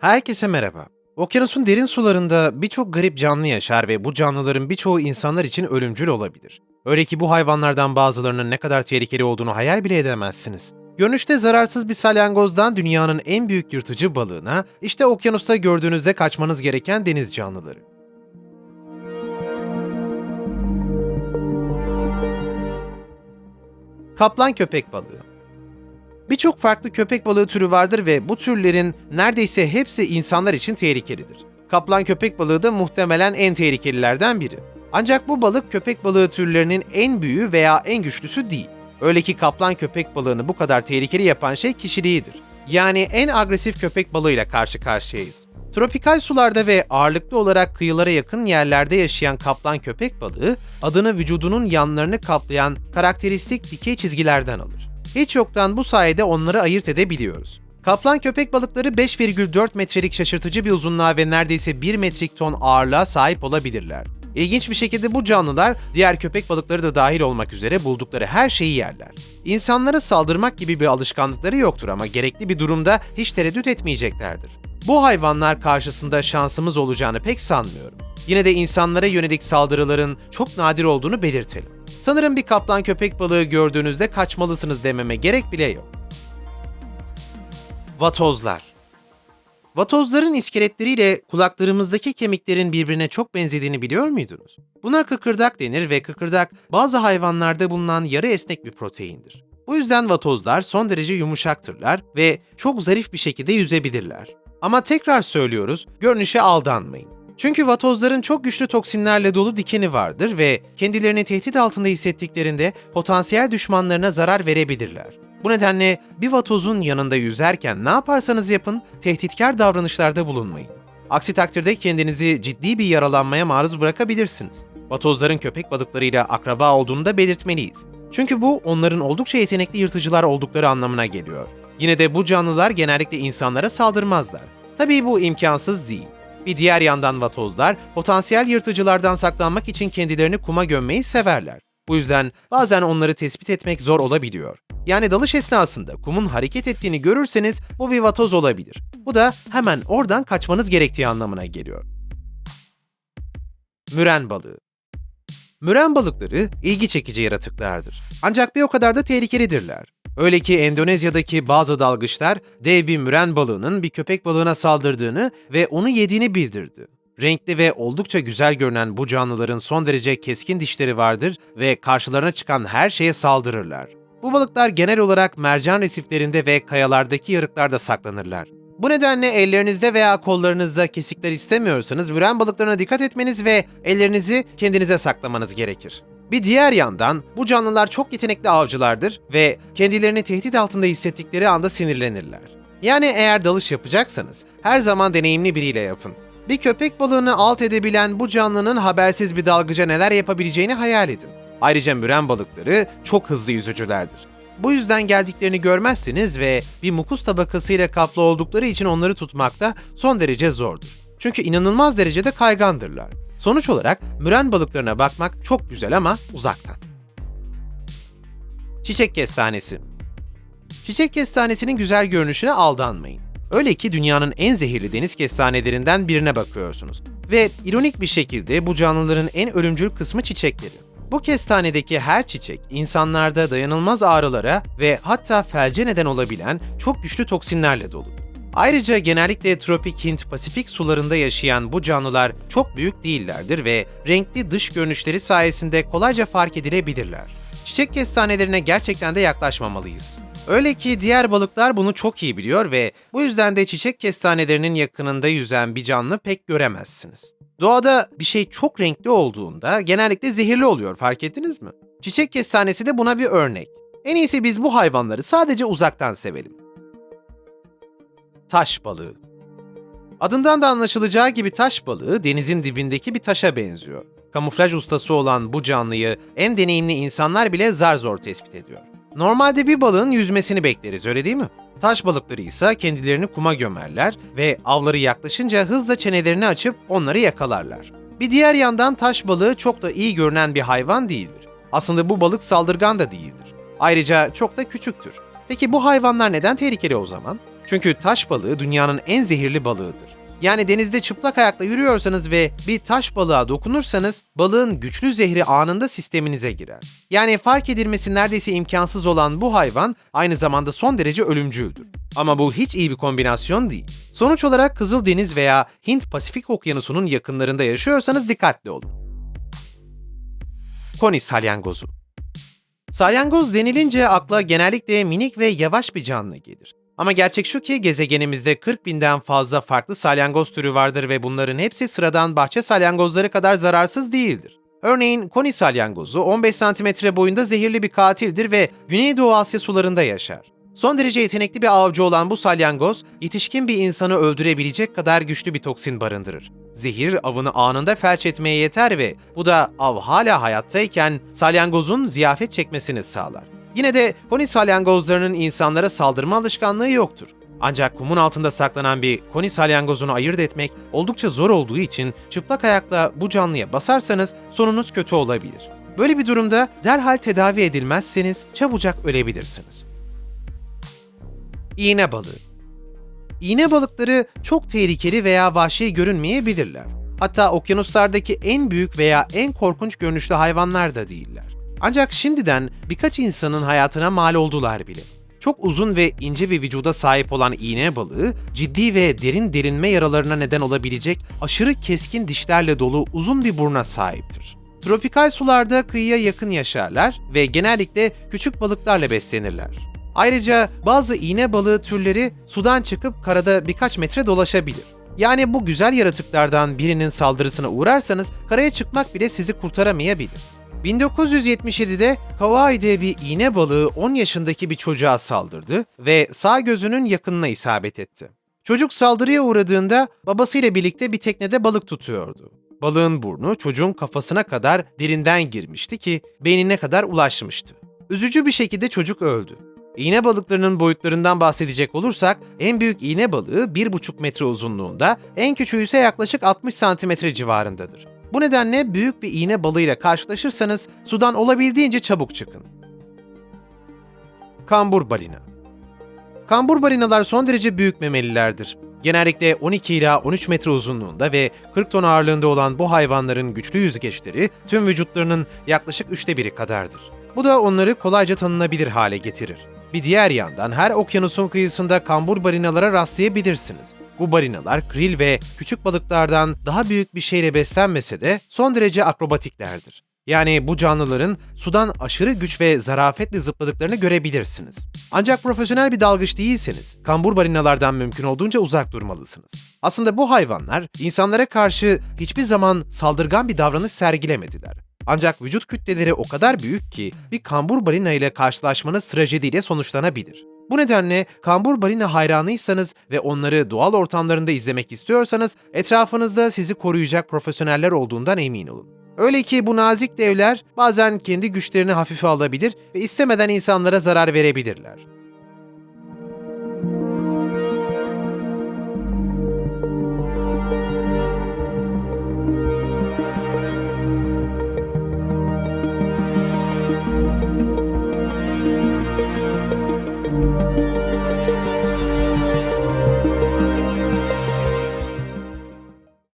Herkese merhaba. Okyanusun derin sularında birçok garip canlı yaşar ve bu canlıların birçoğu insanlar için ölümcül olabilir. Öyle ki bu hayvanlardan bazılarının ne kadar tehlikeli olduğunu hayal bile edemezsiniz. Görünüşte zararsız bir salyangozdan dünyanın en büyük yırtıcı balığına, işte okyanusta gördüğünüzde kaçmanız gereken deniz canlıları. Kaplan köpek balığı Birçok farklı köpek balığı türü vardır ve bu türlerin neredeyse hepsi insanlar için tehlikelidir. Kaplan köpek balığı da muhtemelen en tehlikelilerden biri. Ancak bu balık köpek balığı türlerinin en büyüğü veya en güçlüsü değil. Öyle ki kaplan köpek balığını bu kadar tehlikeli yapan şey kişiliğidir. Yani en agresif köpek balığıyla karşı karşıyayız. Tropikal sularda ve ağırlıklı olarak kıyılara yakın yerlerde yaşayan kaplan köpek balığı adını vücudunun yanlarını kaplayan karakteristik dikey çizgilerden alır. Hiç yoktan bu sayede onları ayırt edebiliyoruz. Kaplan köpek balıkları 5,4 metrelik şaşırtıcı bir uzunluğa ve neredeyse 1 metrik ton ağırlığa sahip olabilirler. İlginç bir şekilde bu canlılar diğer köpek balıkları da dahil olmak üzere buldukları her şeyi yerler. İnsanlara saldırmak gibi bir alışkanlıkları yoktur ama gerekli bir durumda hiç tereddüt etmeyeceklerdir. Bu hayvanlar karşısında şansımız olacağını pek sanmıyorum. Yine de insanlara yönelik saldırıların çok nadir olduğunu belirtelim. Sanırım bir kaplan köpek balığı gördüğünüzde kaçmalısınız dememe gerek bile yok. Vatozlar Vatozların iskeletleriyle kulaklarımızdaki kemiklerin birbirine çok benzediğini biliyor muydunuz? Buna kıkırdak denir ve kıkırdak bazı hayvanlarda bulunan yarı esnek bir proteindir. Bu yüzden vatozlar son derece yumuşaktırlar ve çok zarif bir şekilde yüzebilirler. Ama tekrar söylüyoruz, görünüşe aldanmayın. Çünkü vatozların çok güçlü toksinlerle dolu dikeni vardır ve kendilerini tehdit altında hissettiklerinde potansiyel düşmanlarına zarar verebilirler. Bu nedenle bir vatozun yanında yüzerken ne yaparsanız yapın, tehditkar davranışlarda bulunmayın. Aksi takdirde kendinizi ciddi bir yaralanmaya maruz bırakabilirsiniz. Vatozların köpek balıklarıyla akraba olduğunu da belirtmeliyiz. Çünkü bu onların oldukça yetenekli yırtıcılar oldukları anlamına geliyor. Yine de bu canlılar genellikle insanlara saldırmazlar. Tabii bu imkansız değil. Bir diğer yandan vatozlar potansiyel yırtıcılardan saklanmak için kendilerini kuma gömmeyi severler. Bu yüzden bazen onları tespit etmek zor olabiliyor. Yani dalış esnasında kumun hareket ettiğini görürseniz bu bir vatoz olabilir. Bu da hemen oradan kaçmanız gerektiği anlamına geliyor. Müren balığı Müren balıkları ilgi çekici yaratıklardır. Ancak bir o kadar da tehlikelidirler. Öyle ki Endonezya'daki bazı dalgıçlar dev bir müren balığının bir köpek balığına saldırdığını ve onu yediğini bildirdi. Renkli ve oldukça güzel görünen bu canlıların son derece keskin dişleri vardır ve karşılarına çıkan her şeye saldırırlar. Bu balıklar genel olarak mercan resiflerinde ve kayalardaki yarıklarda saklanırlar. Bu nedenle ellerinizde veya kollarınızda kesikler istemiyorsanız müren balıklarına dikkat etmeniz ve ellerinizi kendinize saklamanız gerekir. Bir diğer yandan bu canlılar çok yetenekli avcılardır ve kendilerini tehdit altında hissettikleri anda sinirlenirler. Yani eğer dalış yapacaksanız her zaman deneyimli biriyle yapın. Bir köpek balığını alt edebilen bu canlının habersiz bir dalgıca neler yapabileceğini hayal edin. Ayrıca müren balıkları çok hızlı yüzücülerdir. Bu yüzden geldiklerini görmezsiniz ve bir mukus tabakasıyla kaplı oldukları için onları tutmak da son derece zordur. Çünkü inanılmaz derecede kaygandırlar. Sonuç olarak müren balıklarına bakmak çok güzel ama uzaktan. Çiçek kestanesi Çiçek kestanesinin güzel görünüşüne aldanmayın. Öyle ki dünyanın en zehirli deniz kestanelerinden birine bakıyorsunuz. Ve ironik bir şekilde bu canlıların en ölümcül kısmı çiçekleri. Bu kestanedeki her çiçek insanlarda dayanılmaz ağrılara ve hatta felce neden olabilen çok güçlü toksinlerle dolu. Ayrıca genellikle tropik Hint Pasifik sularında yaşayan bu canlılar çok büyük değillerdir ve renkli dış görünüşleri sayesinde kolayca fark edilebilirler. Çiçek kestanelerine gerçekten de yaklaşmamalıyız. Öyle ki diğer balıklar bunu çok iyi biliyor ve bu yüzden de çiçek kestanelerinin yakınında yüzen bir canlı pek göremezsiniz. Doğada bir şey çok renkli olduğunda genellikle zehirli oluyor fark ettiniz mi? Çiçek kestanesi de buna bir örnek. En iyisi biz bu hayvanları sadece uzaktan sevelim. Taş balığı Adından da anlaşılacağı gibi taş balığı denizin dibindeki bir taşa benziyor. Kamuflaj ustası olan bu canlıyı en deneyimli insanlar bile zar zor tespit ediyor. Normalde bir balığın yüzmesini bekleriz öyle değil mi? Taş balıkları ise kendilerini kuma gömerler ve avları yaklaşınca hızla çenelerini açıp onları yakalarlar. Bir diğer yandan taş balığı çok da iyi görünen bir hayvan değildir. Aslında bu balık saldırgan da değildir. Ayrıca çok da küçüktür. Peki bu hayvanlar neden tehlikeli o zaman? Çünkü taş balığı dünyanın en zehirli balığıdır. Yani denizde çıplak ayakla yürüyorsanız ve bir taş balığa dokunursanız balığın güçlü zehri anında sisteminize girer. Yani fark edilmesi neredeyse imkansız olan bu hayvan aynı zamanda son derece ölümcüldür. Ama bu hiç iyi bir kombinasyon değil. Sonuç olarak Kızıldeniz veya Hint-Pasifik Okyanusu'nun yakınlarında yaşıyorsanız dikkatli olun. Koni salyangozu Salyangoz denilince akla genellikle minik ve yavaş bir canlı gelir. Ama gerçek şu ki gezegenimizde 40 binden fazla farklı salyangoz türü vardır ve bunların hepsi sıradan bahçe salyangozları kadar zararsız değildir. Örneğin koni salyangozu 15 cm boyunda zehirli bir katildir ve Güneydoğu Asya sularında yaşar. Son derece yetenekli bir avcı olan bu salyangoz, yetişkin bir insanı öldürebilecek kadar güçlü bir toksin barındırır. Zehir avını anında felç etmeye yeter ve bu da av hala hayattayken salyangozun ziyafet çekmesini sağlar. Yine de koni salyangozlarının insanlara saldırma alışkanlığı yoktur. Ancak kumun altında saklanan bir koni salyangozunu ayırt etmek oldukça zor olduğu için çıplak ayakla bu canlıya basarsanız sonunuz kötü olabilir. Böyle bir durumda derhal tedavi edilmezseniz çabucak ölebilirsiniz. İğne balığı İğne balıkları çok tehlikeli veya vahşi görünmeyebilirler. Hatta okyanuslardaki en büyük veya en korkunç görünüşlü hayvanlar da değiller. Ancak şimdiden birkaç insanın hayatına mal oldular bile. Çok uzun ve ince bir vücuda sahip olan iğne balığı, ciddi ve derin derinme yaralarına neden olabilecek aşırı keskin dişlerle dolu uzun bir buruna sahiptir. Tropikal sularda kıyıya yakın yaşarlar ve genellikle küçük balıklarla beslenirler. Ayrıca bazı iğne balığı türleri sudan çıkıp karada birkaç metre dolaşabilir. Yani bu güzel yaratıklardan birinin saldırısına uğrarsanız karaya çıkmak bile sizi kurtaramayabilir. 1977'de Hawaii'de bir iğne balığı 10 yaşındaki bir çocuğa saldırdı ve sağ gözünün yakınına isabet etti. Çocuk saldırıya uğradığında babasıyla birlikte bir teknede balık tutuyordu. Balığın burnu çocuğun kafasına kadar derinden girmişti ki beynine kadar ulaşmıştı. Üzücü bir şekilde çocuk öldü. İğne balıklarının boyutlarından bahsedecek olursak en büyük iğne balığı 1,5 metre uzunluğunda, en küçüğü ise yaklaşık 60 santimetre civarındadır. Bu nedenle büyük bir iğne balığıyla karşılaşırsanız sudan olabildiğince çabuk çıkın. Kambur balina Kambur balinalar son derece büyük memelilerdir. Genellikle 12 ila 13 metre uzunluğunda ve 40 ton ağırlığında olan bu hayvanların güçlü yüzgeçleri tüm vücutlarının yaklaşık üçte biri kadardır. Bu da onları kolayca tanınabilir hale getirir. Bir diğer yandan her okyanusun kıyısında kambur balinalara rastlayabilirsiniz. Bu balinalar kril ve küçük balıklardan daha büyük bir şeyle beslenmese de son derece akrobatiklerdir. Yani bu canlıların sudan aşırı güç ve zarafetle zıpladıklarını görebilirsiniz. Ancak profesyonel bir dalgıç değilseniz, kambur balinalardan mümkün olduğunca uzak durmalısınız. Aslında bu hayvanlar insanlara karşı hiçbir zaman saldırgan bir davranış sergilemediler. Ancak vücut kütleleri o kadar büyük ki bir kambur balina ile karşılaşmanız trajediyle sonuçlanabilir. Bu nedenle kambur balina hayranıysanız ve onları doğal ortamlarında izlemek istiyorsanız etrafınızda sizi koruyacak profesyoneller olduğundan emin olun. Öyle ki bu nazik devler bazen kendi güçlerini hafife alabilir ve istemeden insanlara zarar verebilirler.